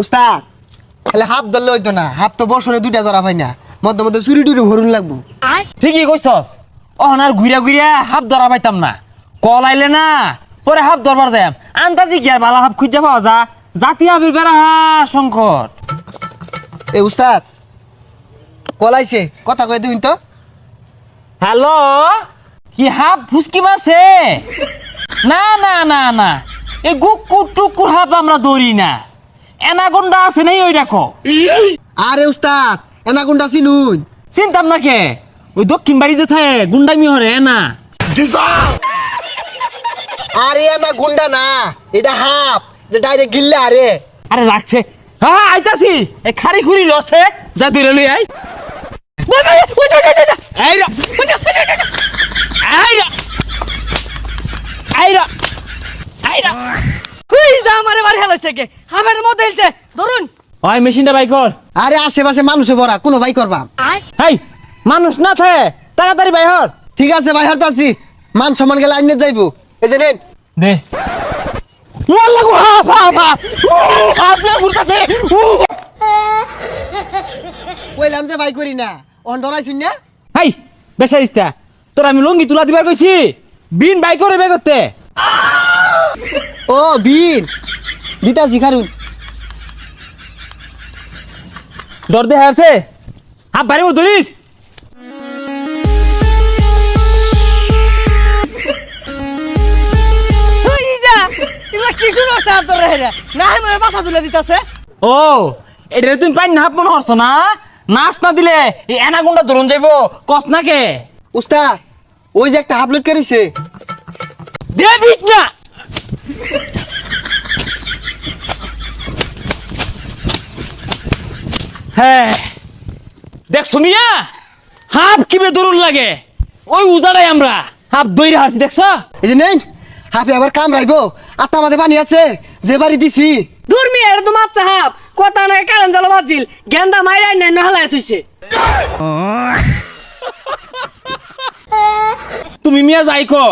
উস্তাদ। তাহলে হাফ ধরলে হইতো না হাফ তো বছরে দুইটা ধরা পাই না। মধ্যে মধ্যে চুরি টুরি ভরুন লাগবো। ঠিকই কইছস। অহন আর ঘুরিয়া ঘুরিয়া হাফ ধরা পাইতাম না। কল আইলে না পরে হাফ ধরবার যাই আন্তাজি কি আর বালা হাফ খুঁজা পাওয়া যা? জাতি হাফের বেড়া সংকট। এ উস্তাদ কলাইছে কথা কয়ে দিন তো। হ্যালো? কি হাফ ফুসকি মারছে? না না না না। এই গুকুর টুকুর হাফ আমরা দৌড়ি না। এনাগন্ডা আছে নাই ওই দেখো। আরে উস্তাদ এনা কোনটা চিনুন। চিন্তাম না কে? ওই দক্ষিণ বাড়ি যে থাকে গুন্ডামি হরে এনা। আরে এনা গুন্ডা না এটা হাফ এটা ডাইরেক্ট গিল্লে আরে আরে লাগছে হ্যাঁ আইতাছি। এই খারি খুরি লছে যা দূরে লই আই। এই রা, ওই যা, যা, যা, যা। এই রা। এই রা। এই রা। হুই যা কে হামের মধ্যে হেলছে ধরুন। ওই মেশিনটা বাই কর। আরে আশেপাশে মানুষে ভরা কোনো ভাই করবা। হেই মানুষ না থাকে তাড়াতাড়ি বাই হর। ঠিক আছে ভাই হরতে আছি মান সম্মান গেলে আইনে যাইবো। এই যে নেন। দে। গো হাফ হাফ হাফ উ, হাফ না ঘুরতাছে কইলাম যে ভাই করি না। অন ডরাইছুন না? হেই বেসারিস্তা তোর আমি লঙ্গি তুলা দিবার কইছি। বিন বাই করে বে করতে। ও বীর দিতাছি খারুন ডর দে হারছে। হাফ বাড়ি ধরিস। হুই যা এগুলা কি শুরু হচ্ছে আর তোর হেরা? না হেমে বাসা তুলে দিতেছে। ও এটা তুমি পাই না মনে হরছ না? নাচ না দিলে এই এনাগুন্ডা ধরুন যাইব। কস না কে? উস্তাদ ওই যে একটা হাবলুট করেছে দেবিক না হ্যাঁ। দেখ শুনিয়া হাফ কিবে দরুন লাগে। ওই উজাড়াই আমরা। হাফ দইরে হারছি দেখছ? এই যে নেন হাফে আবার কাম রাইবো। আত্মা আমাদের পানি আছে যে বাড়ি দিছি। দূরমি এর তো মাছ হাপ কথা না কারণ জল বাজিল। গেন্দা মাইরাই নাই না হেলাই থইছে। তুমি মিয়া যাইকো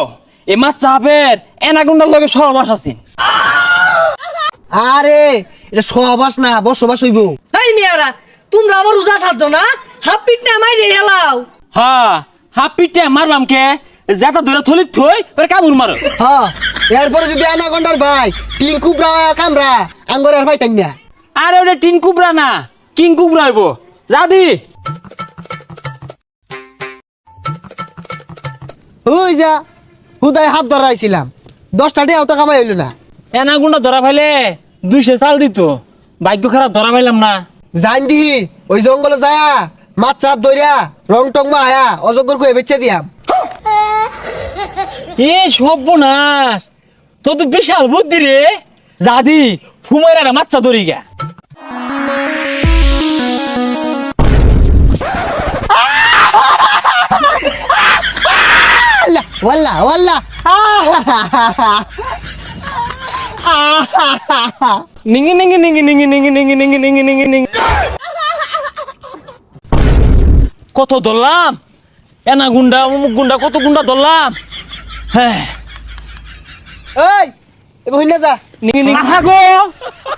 এ মাছ চাপের এনাগুন্ডার লগে সহবাস আছিন আরে এটা সহবাস না বসবাস হইব। এই মিয়ারা তোমরা আবার উজা সাজছ না? হাফ পিট না মাইরে হেলাও। হ্যাঁ হাফ পিটে মারবাম কে? যেটা ধরে থলিত থই পরে কামড় মারো। হ্যাঁ এরপরে যদি আনা গন্ডার ভাই তিন কুবরা কামরা আঙ্গর আর ভাই তাই না? আরে ওটা টিন কুবরা না কিং কুবরা হইব। যাবি ওই যা হুদায় হাত ধরাইছিলাম। দশটা টাকাও তো কামাই হইল না। এনাগুন্ডা ধরা পাইলে দুইশো চাল দিত। ভাগ্য খারাপ ধরা পাইলাম না। জান দি ওই জঙ্গলে যায়া মাছ চাপ ধরিয়া রং টং মা আয়া অজগর কয়ে বেচে দিয়াম এ সর্বনাশ তো তো বিশাল বুদ্ধি রে যাদি ফুমাইরা মাচ্চা ধরি গা ওয়াল্লা ওয়াল্লা নিঙ্গি নিঙ্গি নিঙ্গি নিঙ্গি নিঙ্গি নিঙ্গি নিঙ্গি নিঙ্গি নিঙ্গি কত ধরলাম? এনা গুন্ডা অমুক গুন্ডা কত গুন্ডা ধরলাম? হ্যাঁ। এই এবার হইনা যা। নিঙ্গি নিঙ্গি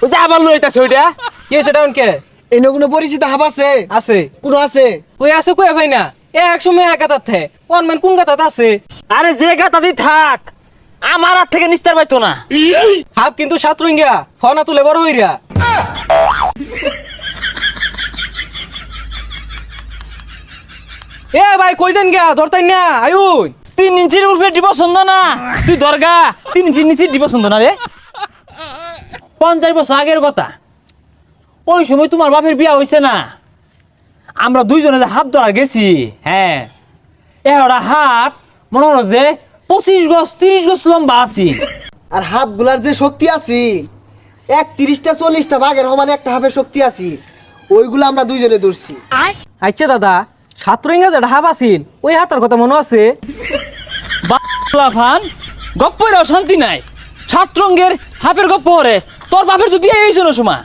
ওই যে আবার লইতাছে ওইটা? কি হয়েছে ডাউন কে এনে কোনো পরিচিত হাব আছে? আছে। কোনো আছে? কই আছে কই ভাই না? এ এক সময় এক গাতাত থে। অনমেন কোন গাতাত আছে? আরে যে গাতাদি থাক। আমার হাত থেকে নিস্তার পাইতো না। হাব কিন্তু সাতরঙ্গিয়া ফনা তুলে বড় হইরা। ভাই কই যান গিয়া? ধরতাই না। আয়ুন তিন ইঞ্চির উপরে দিব পছন্দ না তুই দরগা তিন ইঞ্চির নিচে দিব পছন্দ না রে। পঞ্চাশ বছর আগের কথা। ওই সময় তোমার বাপের বিয়া হয়েছে না। আমরা দুইজনে যে হাত ধরা গেছি হ্যাঁ। এ ওরা হাত মনে হলো যে পঁচিশ গজ তিরিশ গজ লম্বা আছি। আর হাফগুলার যে শক্তি আছি এক তিরিশটা চল্লিশটা বাঘের সমান একটা হাফের শক্তি আছি। ওইগুলো আমরা দুইজনে ধরছি। আচ্ছা দাদা সাতরঙ্গা যেটা হাফ আছিল ওই হাতার কথা মনে আছে? ফান গপ্পেরও শান্তি নাই। সাত রঙের হাফের গপ্প তোর বাপের তো বিয়ে হয়েছিল সময়